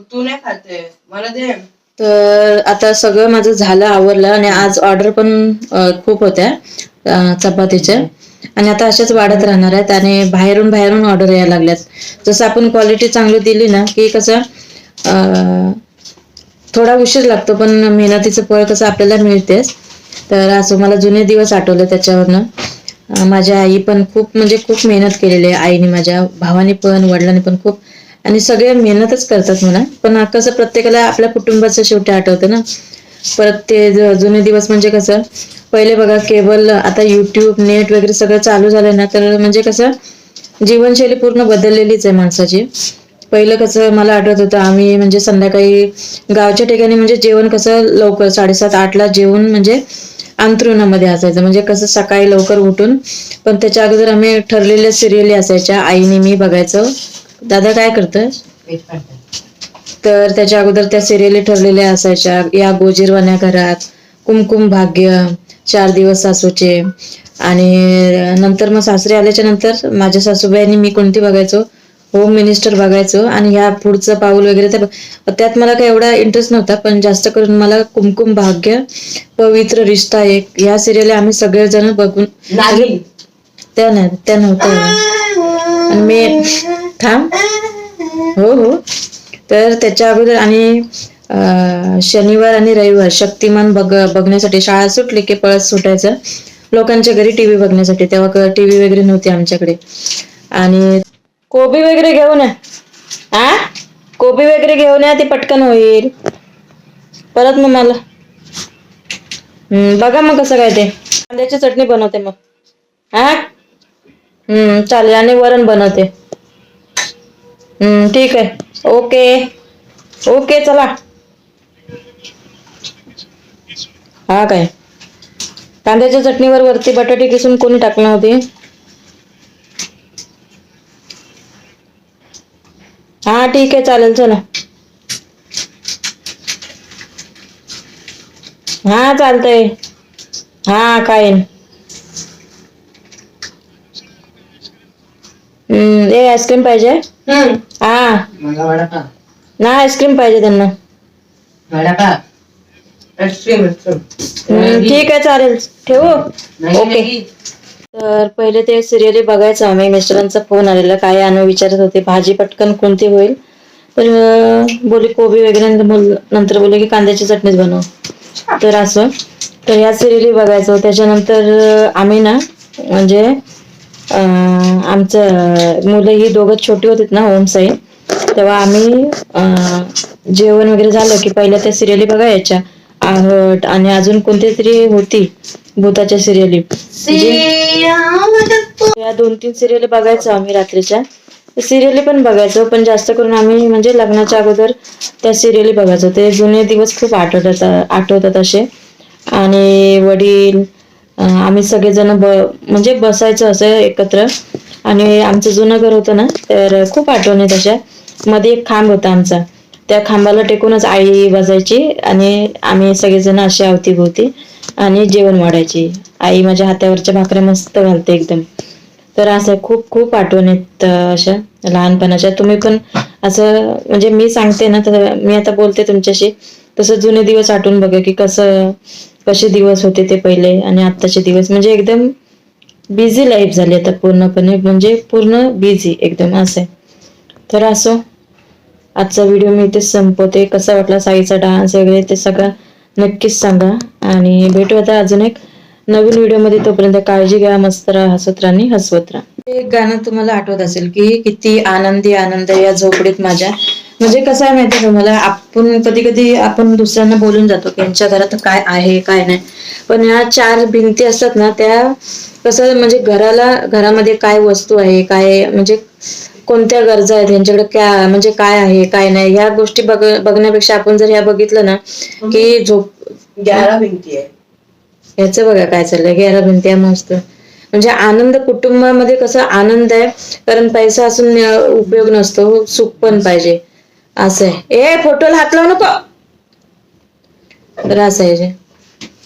मग तू नाही खाते मला दे. तर आता सगळं माझं झालं आवरलं आणि आज ऑर्डर पण खूप होत्या चपातीच्या आणि आता अशाच वाढत राहणार आहेत आणि बाहेरून बाहेरून ऑर्डर यायला लागल्यात. जसं आपण क्वालिटी चांगली दिली ना की कसं थोडा उशीर लागतो पण मेहनतीचं फळ कसं आपल्याला मिळतेच. तर असं मला जुने दिवस आठवले त्याच्यावरनं. माझ्या आई पण खूप म्हणजे खूप मेहनत केलेली आहे. आईने माझ्या भावाने पण वडिलांनी पण खूप आणि सगळे मेहनतच करतात म्हणा. पण कसं प्रत्येकाला आपल्या कुटुंबाचं शेवटी आठवतं ना. परत ते जुने दिवस म्हणजे कसं पहिले बघा केबल आता युट्यूब नेट वगैरे सगळं चालू झालं ना तर म्हणजे कसं जीवनशैली पूर्ण बदललेलीच आहे माणसाची. पहिलं कसं मला आठवत होतं आम्ही म्हणजे संध्याकाळी गावच्या ठिकाणी म्हणजे जेवण कसं लवकर साडेसात आठला जेवण म्हणजे अंतरुणामध्ये असायचं. म्हणजे कसं सकाळी लवकर उठून पण त्याच्या अगोदर आम्ही ठरलेल्या सिरियली असायच्या आईने मी बघायचं. दादा काय करतोय? तर त्याच्या अगोदर त्या सिरियली ठरलेल्या असायच्या. या गोजीरवाण्या घरात कुमकुम भाग्य चार दिवस सासूचे आणि नंतर मग सासरे आल्याच्यानंतर माझ्या सासूबाईंनी मी कोणती बघायचो? होम मिनिस्टर बघायचो आणि ह्या पुढचं पाऊल वगैरे त्या त्यात मला काही एवढा इंटरेस्ट नव्हता पण जास्त करून मला कुमकुम भाग्य पवित्र रिश्ता एक ह्या सिरियल आम्ही सगळेजण बघून त्या नाही त्या नव्हत्या. आणि मी थांब हो हो. तर त्याच्या अगोदर आणि शनिवार आणि रविवार शक्तिमान बघ बघण्यासाठी शाळा सुटली की पळत सुटायचं. लोकांच्या घरी टीव्ही बघण्यासाठी. तेव्हा टीव्ही वगैरे नव्हती आमच्याकडे. आणि कोबी वगैरे घेऊन या. आ? कोबी वगैरे घेऊन या ते पटकन होईल. परत मग मला. बघा मग कसं काय ते. कांद्याची चटणी बनवते मग. हा हम्म चालेल. आणि वरण बनवते. ठीक आहे. ओके. ओके चला. हा काय? कांद्याच्या चटणीवर वरती बटाटे किसून कोणी टाकले होती? हा ठीक आहे चालेल चला. हा चालतंय. हा काय ए आईस्क्रीम पाहिजे? हा. मला वडापाव. ना आईस्क्रीम पाहिजे त्यांना. आईस्क्रीम हम्म, ठीक आहे चालेल. ठेवू? ओके. तर पहिले ते सिरियली बघायचं आम्ही. मिस्टरांचा फोन आलेला. काय आणू विचारत होते. भाजी पटकन कोणती होईल? तर अं, बोलले कोबी वगैरे. नंतर बोल- नंतर बोलले की कांद्याची चटणीच बनव. तर असं. तर ह्या सिरियली बघायचं. त्याच्यानंतर अं, आम्ही ना म्हणजे आमचं मुलं ही दोघं छोटी होतीत ना होम साई. तेव्हा आम्ही जेवण वगैरे झालं की पहिल्या त्या सिरियली बघायच्या. आहट आणि अजून कोणती तरी होती भूताच्या सिरियली या दोन तीन सिरियल बघायचो आम्ही रात्रीच्या. सिरियली पण बघायचो पण जास्त करून आम्ही म्हणजे लग्नाच्या अगोदर त्या सिरियली बघायचो. ते जुने दिवस खूप आठवतात आठवतात असे. आणि वडील आम्ही सगळेजण ब म्हणजे बसायचं असं एकत्र. आणि आमचं जुनं घर होतं ना तर खूप आठवणी तशा मध्ये एक खांब होता आमचा. त्या खांबाला टेकूनच आई बसायची आणि आम्ही सगळेजण असे अवतीभोवती आणि जेवण वाढायची. आई माझ्या हातावरच्या भाकऱ्या मस्त घालते एकदम. तर असं खूप खूप आठवण आहेत अशा लहानपणाच्या. तुम्ही पण असं म्हणजे मी सांगते ना तर मी आता बोलते तुमच्याशी. तसं जुने दिवस आठवून बघा की कसं कसे दिवस होते ते पहिले आणि आत्ताचे दिवस. म्हणजे एकदम बिझी लाईफ झाली आता पूर्णपणे. म्हणजे पूर्ण बिझी एकदम असं आहे. तर असो आजचा व्हिडिओ मी इथे संपवते. कसा वाटला साईचा डान्स वगैरे ते सगळं नक्कीच सांगा. आणि भेटू आता अजून एक नवीन व्हिडिओमध्ये तोपर्यंत काळजी घ्या मस्त राहा हसत राहा हसवत राहा. एक गाणं तुम्हाला आठवत असेल की किती आनंदी आनंद या झोपडीत माझ्या. म्हणजे कसं आहे माहिती तुम्हाला? आपण कधी कधी आपण दुसऱ्यांना बोलून जातो की यांच्या घरात काय आहे काय नाही. पण ह्या चार भिंती असतात ना त्या कसं म्हणजे घराला घरामध्ये काय वस्तू आहे काय म्हणजे कोणत्या गरजा आहेत यांच्याकडे काय म्हणजे काय आहे काय नाही ह्या गोष्टी बघ बघण्यापेक्षा आपण जर ह्या बघितलं ना की झोप ग्यारा भिंती आहे. ह्याचं बघा काय चाललंय गेरा भिंती आहे मस्त. म्हणजे आनंद कुटुंबामध्ये कसं आनंद आहे कारण पैसा असून उपयोग नसतो सुख पण पाहिजे. असं आहे. ए फोटोला हात लावू नको. तर असं आहे जे.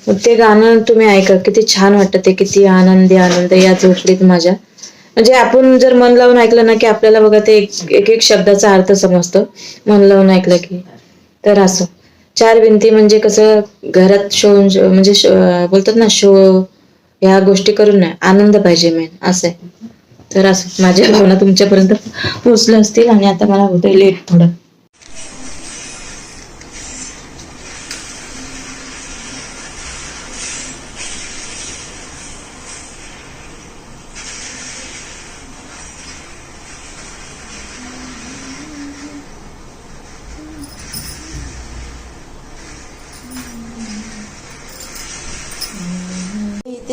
मग ते गाणं तुम्ही ऐका किती छान वाटतं ते किती आनंदी आनंद या झोपडीत माझ्या. म्हणजे आपण जर मन लावून ऐकलं ना की आपल्याला बघा ते एक एक एक शब्दाचा अर्थ समजतो. मन लावून ऐकलं की. तर असं. चार भिंती म्हणजे कसं घरात शो म्हणजे बोलतात ना शो ह्या गोष्टी करून नाही आनंद पाहिजे मेन असं आहे. तर असं. माझ्या भावना तुमच्यापर्यंत पोचल्या असतील आणि आता मला होतंय लेट थोडं.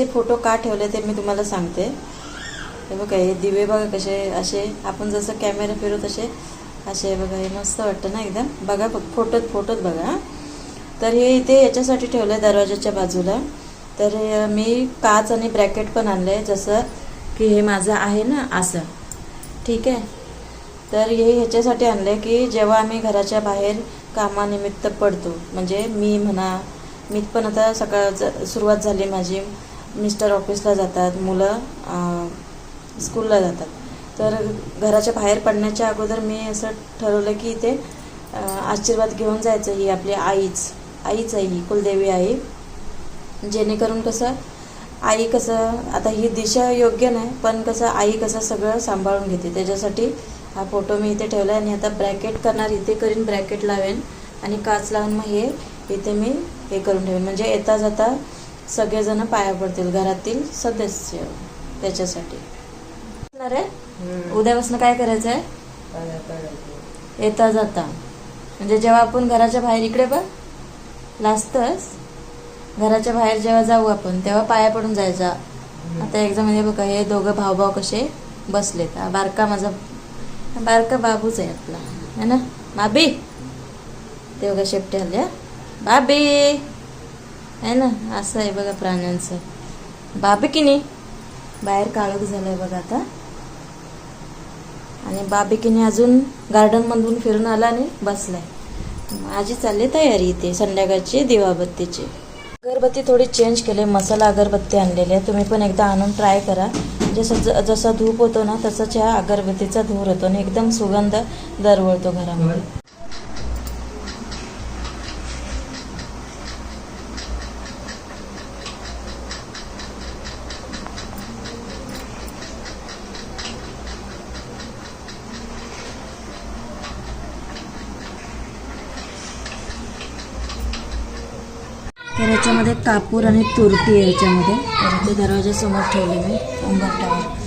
ते फोटो का ठेवले ते मी तुम्हाला सांगते. हे बघा हे दिवे बघा कसे असे आपण जसं कॅमेरा फिरू तसे असे बघा हे मस्त वाटतं ना एकदम. बघा बघ फोटोत फोटोत बघा. तर हे इथे याच्यासाठी ठेवलं आहे दरवाजाच्या बाजूला. तर हे मी काच आणि ब्रॅकेट पण आणलं आहे जसं की हे माझं आहे ना असं. ठीक आहे? तर हे ह्याच्यासाठी आणलं आहे की जेव्हा आम्ही घराच्या बाहेर कामानिमित्त पडतो म्हणजे मी म्हणा मी पण आता सकाळ सुरुवात झाली माझी. मिस्टर ऑफिसला जातात मुलं स्कूलला जातात. तर घराच्या बाहेर पडण्याच्या अगोदर मी असं ठरवलं की इथे आशीर्वाद घेऊन जायचं ही आपली आईच आईच आहे ही कुलदेवी आई. जेणेकरून कसं आई कसं आता ही दिशा योग्य नाही पण कसं आई कसं सगळं सांभाळून घेते. त्याच्यासाठी हा फोटो मी इथे ठेवला आहे आणि आता ब्रॅकेट करणार इथे करीन ब्रॅकेट लावेन आणि काच लावून मग हे इथे मी हे करून ठेवेन. म्हणजे येता जाता सगळेजण पाया पडतील घरातील सदस्य त्याच्यासाठी. उद्यापासून काय करायचं आहे येता जाता. म्हणजे जेव्हा आपण घराच्या बाहेर इकडे बघ. लाजतच घराच्या बाहेर जेव्हा जाऊ आपण तेव्हा पाया पडून जायचा. आता एक्झाममध्ये बघा हे दोघं भाऊ भाऊ कसे बसलेत. बारका माझा बारका बाबूच आहे आपला. है ना? बाबी! ते बघा शेपटे आले बाबी! आहे ना? असं आहे बघा प्राण्यांचं. बाबी की नाही? बाहेर काळोख झालंय बघा आता. आणि बाबिकीने अजून गार्डनमधून फिरून आला आणि बसलाय. माझी चालली तयारी इथे संध्याकाळची दिवाबत्तीची. अगरबत्ती थोडी चेंज केली मसाला अगरबत्ती आणलेली आहे. तुम्ही पण एकदा आणून ट्राय करा. म्हणजे जसं ज- जसा धूप होतो ना तसंच ह्या अगरबत्तीचा धूर होतो आणि एकदम सुगंध दरवळतो घरामध्ये. तर याच्यामध्ये कापूर आणि तुरटी आहे याच्यामध्ये. तर ते दरवाजासमोर ठेवले मी उंबरठ्यावर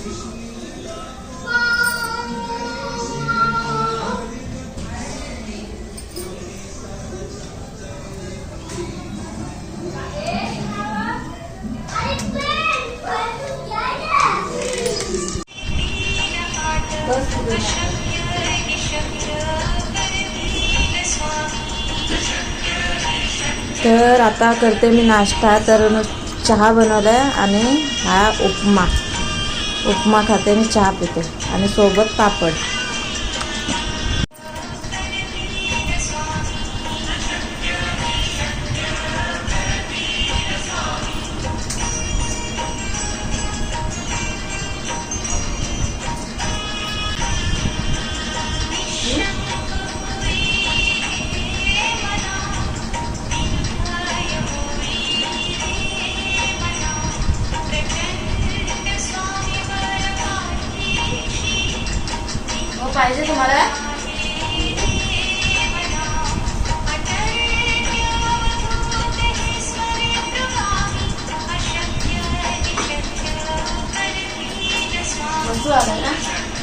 तर आता करते मी नाश्ता. तर चहा बनवला आहे आणि हा उपमा. उपमा खाते आणि चहा पिते आणि सोबत पापड. 算了，来